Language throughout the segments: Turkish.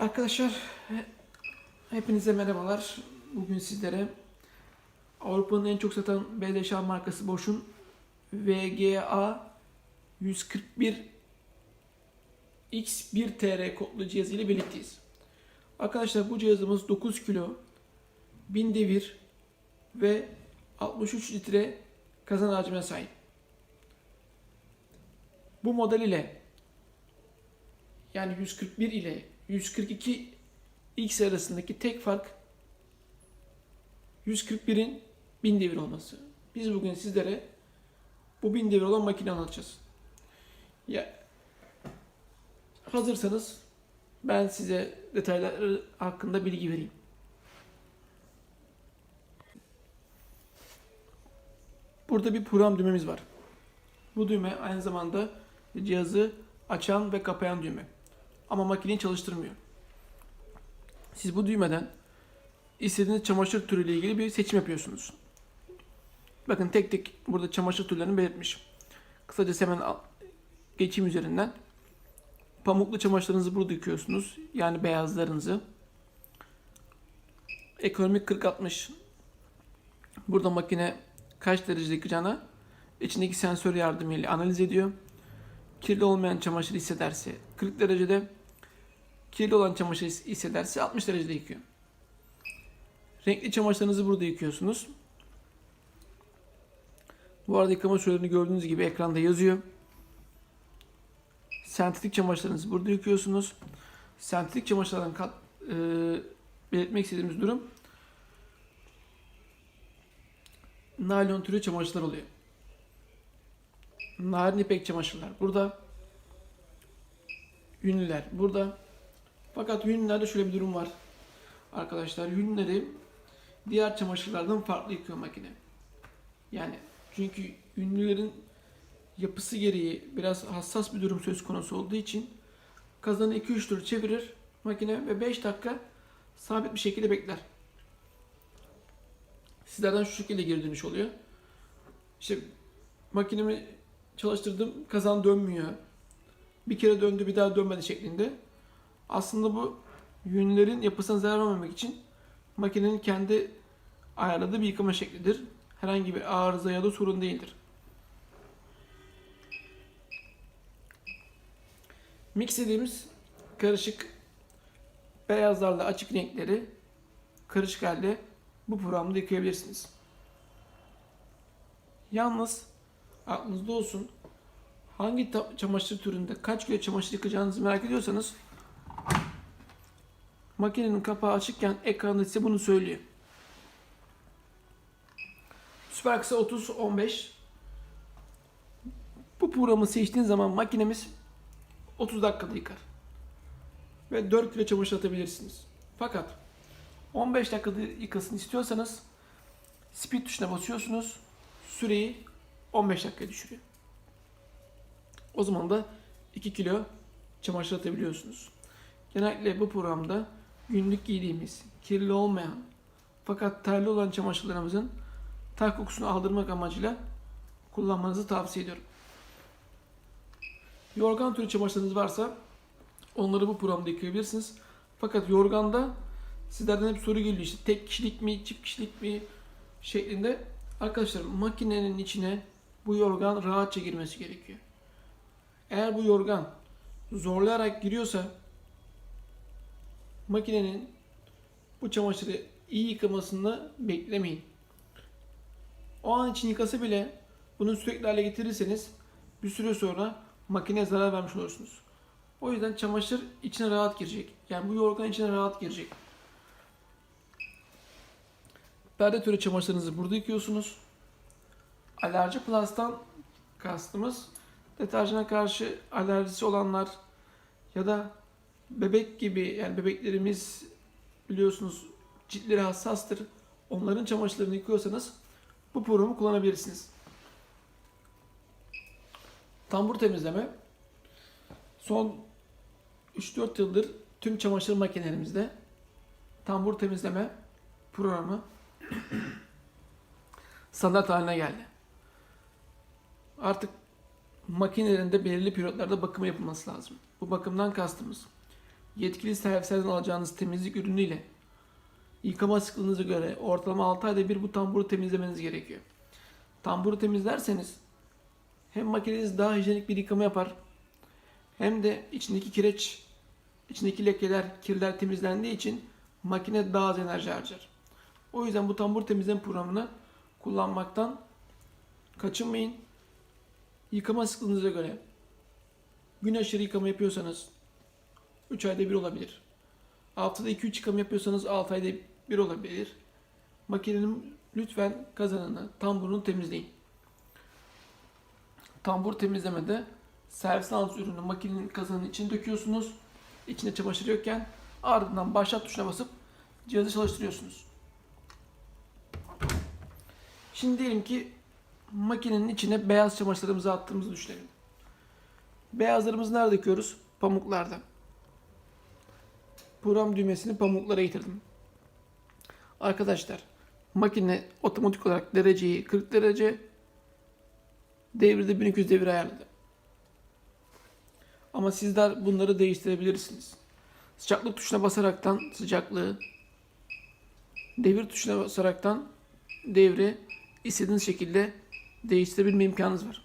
Arkadaşlar hepinize merhabalar. Bugün sizlere Avrupa'nın en çok satan beyaz eşya markası Bosch'un VGA 141 X1 TR kodlu cihazı ile birlikteyiz. Arkadaşlar bu cihazımız 9 kilo, 1000 devir ve 63 litre kazan hacmine sahip. Bu model ile yani 141 ile 142 X arasındaki tek fark 141'in 1000 devir olması. Biz bugün sizlere bu 1000 devir olan makine anlatacağız. Ya hazırsanız ben size detayları hakkında bilgi vereyim. Burada bir program düğmemiz var. Bu düğme aynı zamanda cihazı açan ve kapayan düğme. Ama makineyi çalıştırmıyor. Siz bu düğmeden istediğiniz çamaşır türüyle ilgili bir seçim yapıyorsunuz. Bakın tek tek burada çamaşır türlerini belirtmiş. Kısacası hemen geçeyim üzerinden. Pamuklu çamaşırlarınızı burada yıkıyorsunuz. Yani beyazlarınızı. Ekonomik 40-60. Burada makine kaç derecede yıkayacağını içindeki sensör yardımıyla analiz ediyor. Kirli olmayan çamaşır hissederse 40 derecede, kirli olan çamaşır hissederse 60 derecede yıkıyor. Renkli çamaşırlarınızı burada yıkıyorsunuz. Bu arada yıkama sürelerini gördüğünüz gibi ekranda yazıyor. Sentetik çamaşırlarınızı burada yıkıyorsunuz. Sentetik çamaşırlardan kat, e, belirtmek istediğimiz durum naylon türü çamaşırlar oluyor. Narin ipek çamaşırlar burada. Yünlüler burada. Fakat yünlülerde şöyle bir durum var. Arkadaşlar yünleri diğer çamaşırlardan farklı yıkıyor makine. Yani çünkü ünlülerin yapısı gereği biraz hassas bir durum söz konusu olduğu için kazanı 2-3 tur çevirir makine ve 5 dakika sabit bir şekilde bekler. Sizlerden şu şekilde geri dönüş oluyor. İşte makinemi çalıştırdım kazan dönmüyor. Bir kere döndü bir daha dönmedi şeklinde. Aslında bu yünlerin yapısına zarar vermemek için makinenin kendi ayarladığı bir yıkama şeklidir. Herhangi bir arıza ya da sorun değildir. Mix dediğimiz karışık beyazlarla açık renkleri karışık halde bu programda yıkayabilirsiniz. Yalnız aklınızda olsun hangi çamaşır türünde kaç kilo çamaşır yıkayacağınızı merak ediyorsanız makinenin kapağı açıkken ekranda size bunu söylüyor. Süper kısa 30-15 bu programı seçtiğiniz zaman makinemiz 30 dakikada yıkar. Ve 4 kilo çamaşır atabilirsiniz. Fakat 15 dakikada yıkasın istiyorsanız speed tuşuna basıyorsunuz. Süreyi 15 dakikaya düşürüyor. O zaman da 2 kilo çamaşır atabiliyorsunuz. Genellikle bu programda günlük giydiğimiz, kirli olmayan fakat terli olan çamaşırlarımızın ter kokusunu aldırmak amacıyla kullanmanızı tavsiye ediyorum. Yorgan türü çamaşırınız varsa onları bu programda yıkayabilirsiniz. Fakat yorganda sizlerden hep soru geliyor işte tek kişilik mi, çift kişilik mi şeklinde. Arkadaşlar makinenin içine bu yorgan rahatça girmesi gerekiyor. Eğer bu yorgan zorlayarak giriyorsa makinenin bu çamaşırı iyi yıkamasını beklemeyin. O an için yıkasa bile bunu sürekli hale getirirseniz bir süre sonra makineye zarar vermiş olursunuz. O yüzden çamaşır içine rahat girecek. Yani bu yorgan içine rahat girecek. Perde türü çamaşırınızı burada yıkıyorsunuz. Alerji plastan kastımız deterjana karşı alerjisi olanlar ya da bebek gibi yani bebeklerimiz biliyorsunuz ciltleri hassastır. Onların çamaşırlarını yıkıyorsanız bu programı kullanabilirsiniz. Tambur temizleme son 3-4 yıldır tüm çamaşır makinelerimizde tambur temizleme programı standart haline geldi. Artık makinelerin de belirli periyotlarda bakımı yapılması lazım. Bu bakımdan kastımız yetkili servislerden alacağınız temizlik ürünüyle yıkama sıklığınıza göre ortalama 6 ayda bir bu tamburu temizlemeniz gerekiyor. Tamburu temizlerseniz hem makineniz daha hijyenik bir yıkama yapar hem de içindeki kireç, içindeki lekeler, kirler temizlendiği için makine daha az enerji harcar. O yüzden bu tambur temizleme programını kullanmaktan kaçınmayın. Yıkama sıklığınıza göre gün aşırı yıkama yapıyorsanız 3 ayda bir olabilir. Haftada 2-3 yıkama yapıyorsanız 6 ayda bir olabilir. Makinenin lütfen kazanını, tamburunu temizleyin. Tambur temizlemede servis aldığınız ürünü makinenin kazanının içine döküyorsunuz. İçinde çamaşır yokken ardından başlat tuşuna basıp cihazı çalıştırıyorsunuz. Şimdi diyelim ki makinenin içine beyaz çamaşırlarımızı attığımızı düşünelim. Beyazlarımızı nerede döküyoruz? Pamuklarda. Program düğmesini pamuklara getirdim. Arkadaşlar makine otomatik olarak dereceyi 40 derece devirde 1200 devir ayarladı. Ama sizler bunları değiştirebilirsiniz. Sıcaklık tuşuna basaraktan sıcaklığı, devir tuşuna basaraktan devri istediğiniz şekilde değiştirebilme imkanınız var.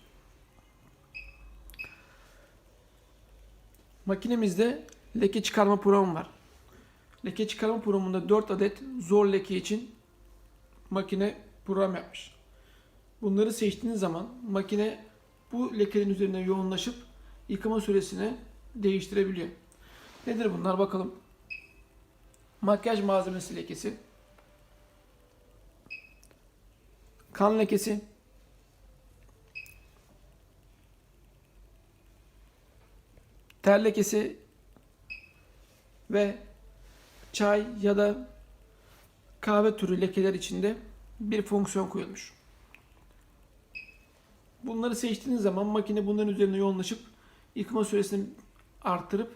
Makinemizde leke çıkarma programı var. Leke çıkarma programında 4 adet zor leke için makine program yapmış. Bunları seçtiğiniz zaman makine bu lekelerin üzerine yoğunlaşıp yıkama süresini değiştirebiliyor. Nedir bunlar bakalım. Makyaj malzemesi lekesi, kan lekesi, ter lekesi ve çay ya da kahve türü lekeler içinde bir fonksiyon koyulmuş. Bunları seçtiğiniz zaman makine bunların üzerine yoğunlaşıp yıkama süresini arttırıp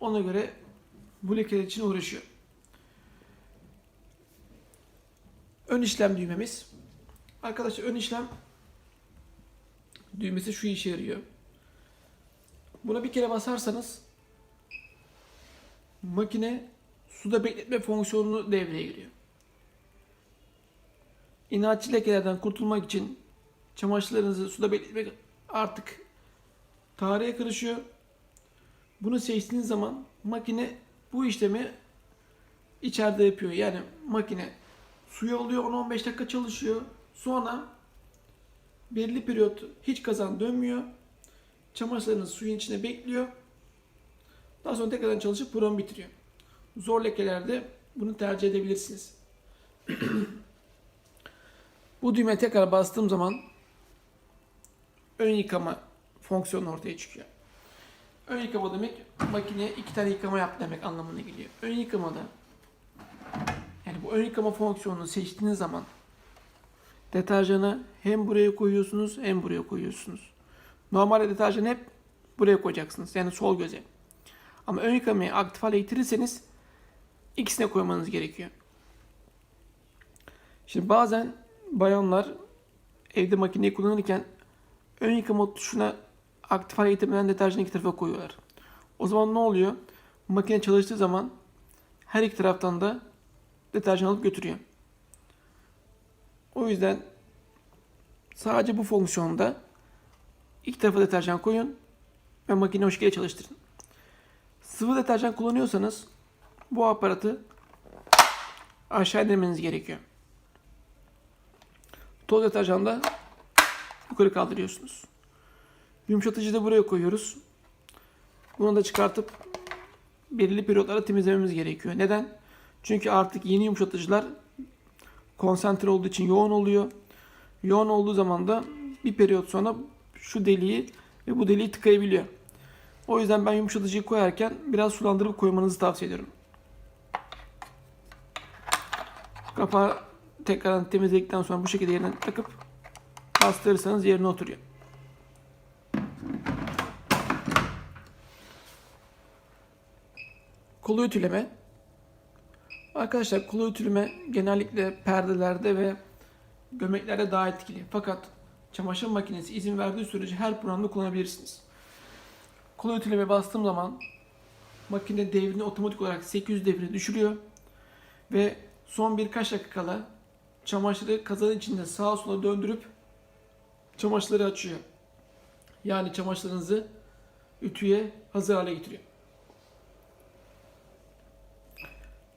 ona göre bu lekeler için uğraşıyor. Ön işlem düğmemiz. Arkadaşlar ön işlem düğmesi şu işe yarıyor. Buna bir kere basarsanız makine suda bekletme fonksiyonunu devreye giriyor. İnatçı lekelerden kurtulmak için çamaşırlarınızı suda bekletmek artık tarihe karışıyor. Bunu seçtiğiniz zaman makine bu işlemi içeride yapıyor. Yani makine suyu alıyor 10-15 dakika çalışıyor. Sonra belirli periyot hiç kazan dönmüyor. Çamaşırlarınız suyun içine bekliyor. Daha sonra tekrardan çalışıp programı bitiriyor. Zor lekelerde bunu tercih edebilirsiniz. Bu düğmeye tekrar bastığım zaman ön yıkama fonksiyonu ortaya çıkıyor. Ön yıkama demek makineye iki tane yıkama yap demek anlamına geliyor. Ön yıkamada yani bu ön yıkama fonksiyonunu seçtiğiniz zaman deterjanı hem buraya koyuyorsunuz hem buraya koyuyorsunuz. Normalde deterjanı hep buraya koyacaksınız. Yani sol göze. Ama ön yıkamayı aktif hale getirirseniz ikisine koymanız gerekiyor. Şimdi bazen bayanlar evde makineyi kullanırken ön yıkama tuşuna aktif hale getirmeden deterjanı iki tarafa koyuyorlar. O zaman ne oluyor? Makine çalıştığı zaman her iki taraftan da deterjan alıp götürüyor. O yüzden sadece bu fonksiyonda iki tarafa deterjan koyun ve makine o şekilde çalıştırın. Sıvı deterjan kullanıyorsanız bu aparatı aşağı indirmeniz gerekiyor. Toz deterjanda yukarı kaldırıyorsunuz. Yumuşatıcı da buraya koyuyoruz. Bunu da çıkartıp belirli periyotlara temizlememiz gerekiyor. Neden? Çünkü artık yeni yumuşatıcılar konsantre olduğu için yoğun oluyor. Yoğun olduğu zaman da bir periyot sonra şu deliği ve bu deliği tıkayabiliyor. O yüzden ben yumuşatıcıyı koyarken biraz sulandırıp koymanızı tavsiye ediyorum. Kapağı tekrardan temizledikten sonra bu şekilde yerine takıp bastırırsanız yerine oturuyor. Kolu ütüleme. Arkadaşlar kolu ütüleme genellikle perdelerde ve gömeklerde daha etkili. Fakat çamaşır makinesi izin verdiği sürece her programda kullanabilirsiniz. Kolu ütüleme bastığım zaman makine devrini otomatik olarak 800 devrine düşürüyor. Ve son birkaç dakika kala çamaşırı kazanın içinde sağa sola döndürüp çamaşırları açıyor. Yani çamaşırlarınızı ütüye hazır hale getiriyor.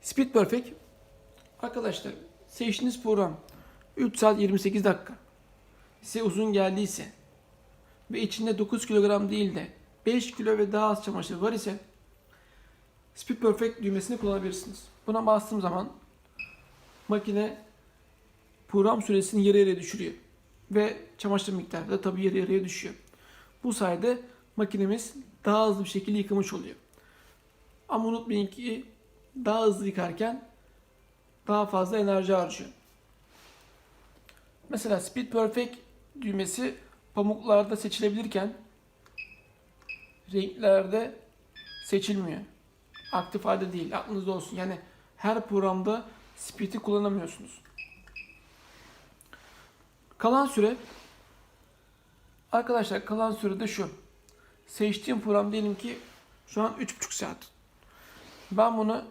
Speed Perfect Arkadaşlar seçtiğiniz program 3 saat 28 dakika size uzun geldiyse ve içinde 9 kilogram değil de 5 kilo ve daha az çamaşır var ise Speed Perfect düğmesini kullanabilirsiniz. Buna bastığım zaman makine program süresini yarı yarıya düşürüyor. Ve çamaşır miktarı da tabii yarı yarıya düşüyor. Bu sayede makinemiz daha hızlı bir şekilde yıkamış oluyor. Ama unutmayın ki daha hızlı yıkarken daha fazla enerji harcıyor. Mesela Speed Perfect düğmesi pamuklarda seçilebilirken renklerde seçilmiyor. Aktif halde değil. Aklınızda olsun. Yani her programda Speed'i kullanamıyorsunuz. Kalan süre Arkadaşlar kalan süre de şu. Seçtiğim program diyelim ki şu an 3,5 saat. Ben bunu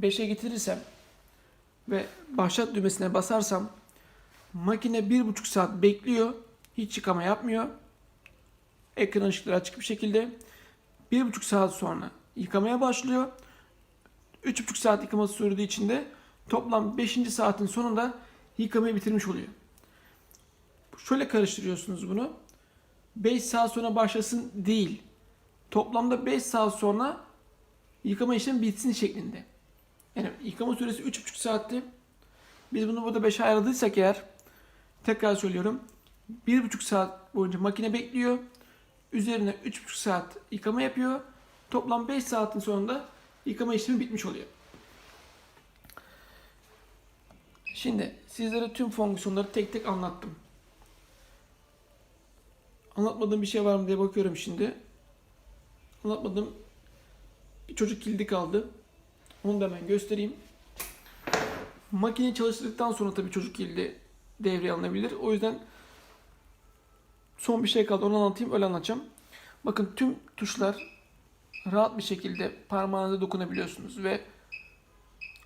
5'e getirirsem ve başlat düğmesine basarsam makine 1,5 saat bekliyor. Hiç yıkama yapmıyor. Ekran ışıkları açık bir şekilde. 1,5 saat sonra yıkamaya başlıyor. 3,5 saat yıkaması sürdüğü için de toplam 5. saatin sonunda yıkamayı bitirmiş oluyor. Şöyle karıştırıyorsunuz bunu. 5 saat sonra başlasın değil. Toplamda 5 saat sonra yıkama işlemi bitsin şeklinde. Yani yıkama süresi 3,5 saatti. Biz bunu burada 5'e ayırdıysak eğer tekrar söylüyorum. 1,5 saat boyunca makine bekliyor. Üzerine 3,5 saat yıkama yapıyor. Toplam 5 saatin sonunda yıkama işlemi bitmiş oluyor. Şimdi sizlere tüm fonksiyonları tek tek anlattım. Anlatmadığım bir şey var mı diye bakıyorum şimdi. Anlatmadığım bir çocuk kilidi kaldı. Onu da hemen göstereyim. Makineyi çalıştırdıktan sonra tabii çocuk kilidi devreye alınabilir. O yüzden son bir şey kaldı onu anlatayım öyle anlatacağım. Bakın tüm tuşlar rahat bir şekilde parmağınıza dokunabiliyorsunuz ve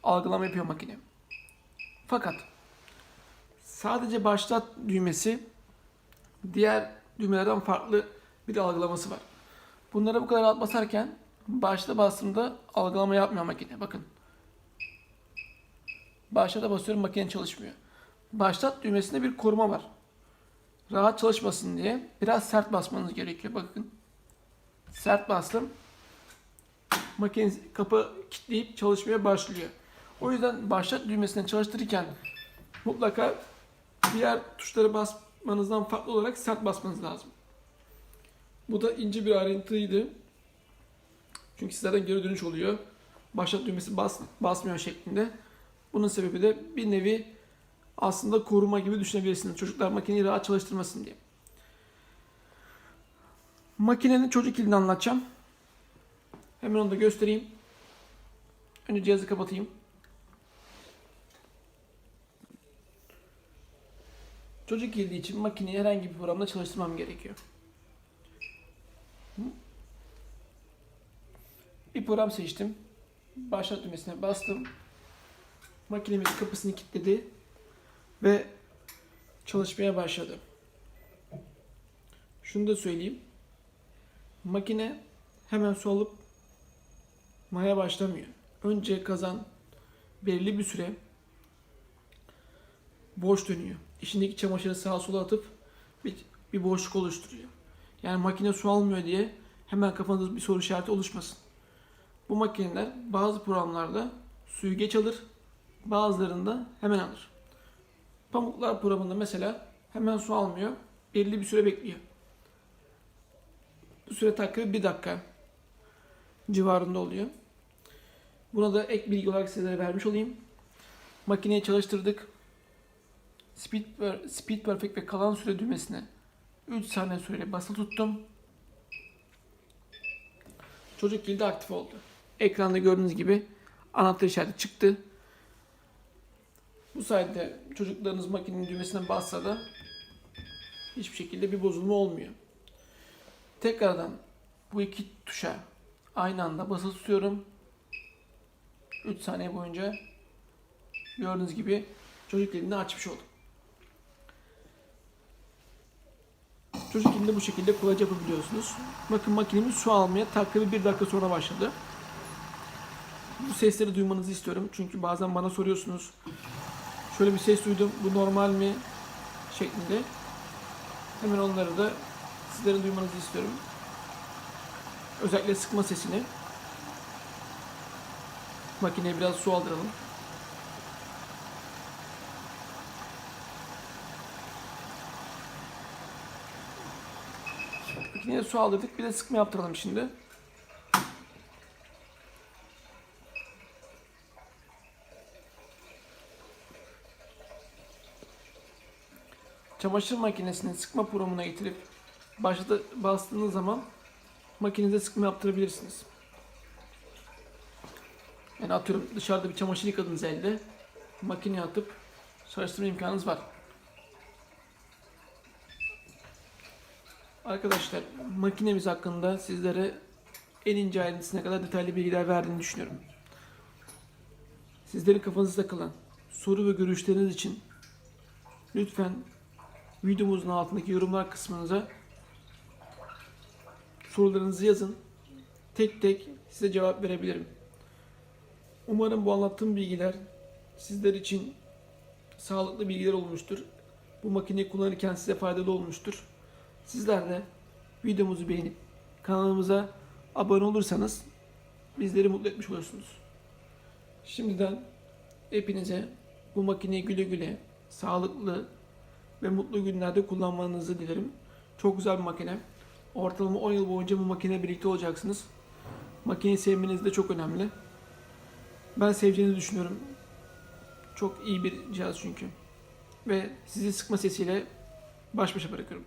algılama yapıyor makine. Fakat sadece başlat düğmesi diğer düğmelerden farklı bir algılaması var. Bunlara bu kadar rahat basarken başta bastığımda algılama yapmıyor makine. Bakın. Başlata basıyorum makine çalışmıyor. Başlat düğmesinde bir koruma var. Rahat çalışmasın diye biraz sert basmanız gerekiyor. Bakın. Sert bastım. Makine kapı kilitleyip çalışmaya başlıyor. O yüzden başlat düğmesini çalıştırırken mutlaka diğer tuşlara basmanızdan farklı olarak sert basmanız lazım. Bu da ince bir ayrıntıydı. Çünkü sizlerden geri dönüş oluyor. Başlat düğmesi bas, basmıyor şeklinde. Bunun sebebi de bir nevi aslında koruma gibi düşünebilirsiniz. Çocuklar makineyi rahat çalıştırmasın diye. Makinenin çocuk kilidini anlatacağım. Hemen onu da göstereyim. Önce cihazı kapatayım. Çocuk kilidi için makineyi herhangi bir programda çalıştırmam gerekiyor. Bir program seçtim. Başlat düğmesine bastım. Makinemiz kapısını kilitledi ve çalışmaya başladı. Şunu da söyleyeyim. Makine hemen su alıp maya başlamıyor. Önce kazan belirli bir süre boş dönüyor. İçindeki çamaşırı sağa sola atıp bir, bir boşluk oluşturuyor. Yani makine su almıyor diye hemen kafanızda bir soru işareti oluşmasın. Bu makineler bazı programlarda suyu geç alır, bazılarında hemen alır. Pamuklar programında mesela hemen su almıyor, belli bir süre bekliyor. Bu süre takribi bir dakika civarında oluyor. Buna da ek bilgi olarak sizlere vermiş olayım. Makineyi çalıştırdık. Speed, Speed Perfect ve kalan süre düğmesine 3 saniye süreyle basılı tuttum. Çocuk kilidi aktif oldu. Ekranda gördüğünüz gibi anahtar işareti çıktı. Bu sayede çocuklarınız makinenin düğmesine bassa da hiçbir şekilde bir bozulma olmuyor. Tekrardan bu iki tuşa aynı anda basılı tutuyorum. 3 saniye boyunca gördüğünüz gibi çocuk elini açmış oldum. Çocuk elinde bu şekilde kolayca yapabiliyorsunuz. Bakın makinemiz su almaya takribi bir dakika sonra başladı. Bu sesleri duymanızı istiyorum. Çünkü bazen bana soruyorsunuz. Şöyle bir ses duydum. Bu normal mi? Şeklinde. Hemen onları da sizlerin duymanızı istiyorum. Özellikle sıkma sesini. Makineye biraz su aldıralım. Makineye su aldırdık. Bir de sıkma yaptıralım şimdi. Çamaşır makinesini sıkma programına getirip başta bastığınız zaman makinenize sıkma yaptırabilirsiniz. Yani atıyorum dışarıda bir çamaşır yıkadınız elde. Makineye atıp çalıştırma imkanınız var. Arkadaşlar makinemiz hakkında sizlere en ince ayrıntısına kadar detaylı bilgiler verdiğini düşünüyorum. Sizlerin kafanızda kalan soru ve görüşleriniz için lütfen videomuzun altındaki yorumlar kısmınıza sorularınızı yazın. Tek tek size cevap verebilirim. Umarım bu anlattığım bilgiler sizler için sağlıklı bilgiler olmuştur. Bu makineyi kullanırken size faydalı olmuştur. Sizler de videomuzu beğenip kanalımıza abone olursanız bizleri mutlu etmiş olursunuz. Şimdiden hepinize bu makineyi güle güle, sağlıklı ve mutlu günlerde kullanmanızı dilerim. Çok güzel bir makine. Ortalama 10 yıl boyunca bu makine birlikte olacaksınız. Makineyi sevmeniz de çok önemli. Ben seveceğinizi düşünüyorum. Çok iyi bir cihaz çünkü. Ve sizi sıkma sesiyle baş başa bırakıyorum.